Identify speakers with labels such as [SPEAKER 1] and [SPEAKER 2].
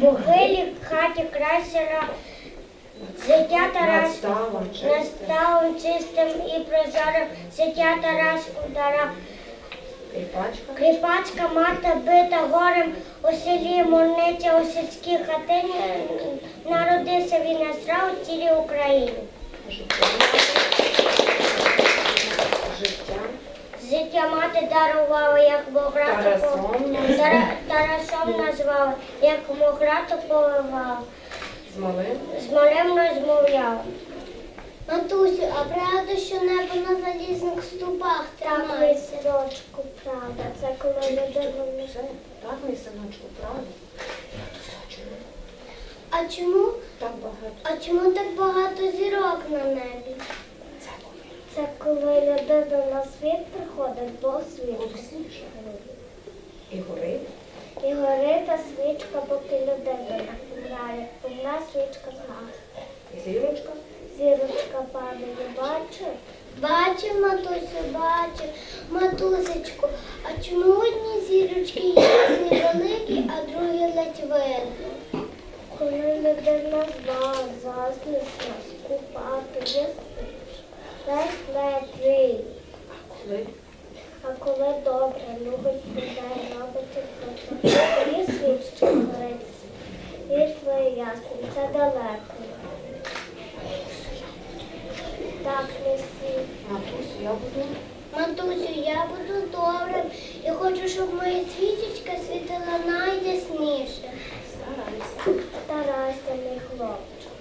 [SPEAKER 1] Похилі хаті красера, життя Тарас
[SPEAKER 2] Настало
[SPEAKER 1] чистим і прозорим, життя Тарас удара.
[SPEAKER 2] Кріпачка.
[SPEAKER 1] Кріпацька мати бита горем у селі Мурниця у сільській хатині. Народився він на у цілій Україні. Мати дарувала, як
[SPEAKER 2] Тарасом назвала.
[SPEAKER 1] Тара- Тарасом назвала, як Мограту поливала,
[SPEAKER 2] Змоли.
[SPEAKER 1] з малим розмовляла.
[SPEAKER 3] Матусю, а правда, що небо на залізних ступах
[SPEAKER 1] Так,
[SPEAKER 3] тримається?
[SPEAKER 1] сорочку, правда, це коли людина не
[SPEAKER 2] Все. Так, мій синочку, правда?
[SPEAKER 3] А чому?
[SPEAKER 2] так багато?
[SPEAKER 3] А чому так багато зірок на небі?
[SPEAKER 2] Це коли?
[SPEAKER 1] Це коли людина на світ приходить, Бог світ.
[SPEAKER 2] І горить.
[SPEAKER 1] І горить та свічка, поки людина помирає. Одна свічка згасла.
[SPEAKER 2] І зірочка.
[SPEAKER 1] Зірочка падає, бачиш?
[SPEAKER 3] Бачив, матусю, бачив. Матусечку, а чому одні зірочки ясні великі, а другі ледь видно?
[SPEAKER 1] Коли людина зла, заздрісна, скупа, є свіч. Весь ледвий. А коли? Добре, любить людей, робить добро, тоді свічка горить. Світло і ясно, це далеко. Так, не світ.
[SPEAKER 2] Матусю, я буду.
[SPEAKER 3] Матусю, я буду добрим і хочу, щоб моя свічечка світила найясніше.
[SPEAKER 2] Старайся.
[SPEAKER 1] Старайся, мій хлопчик.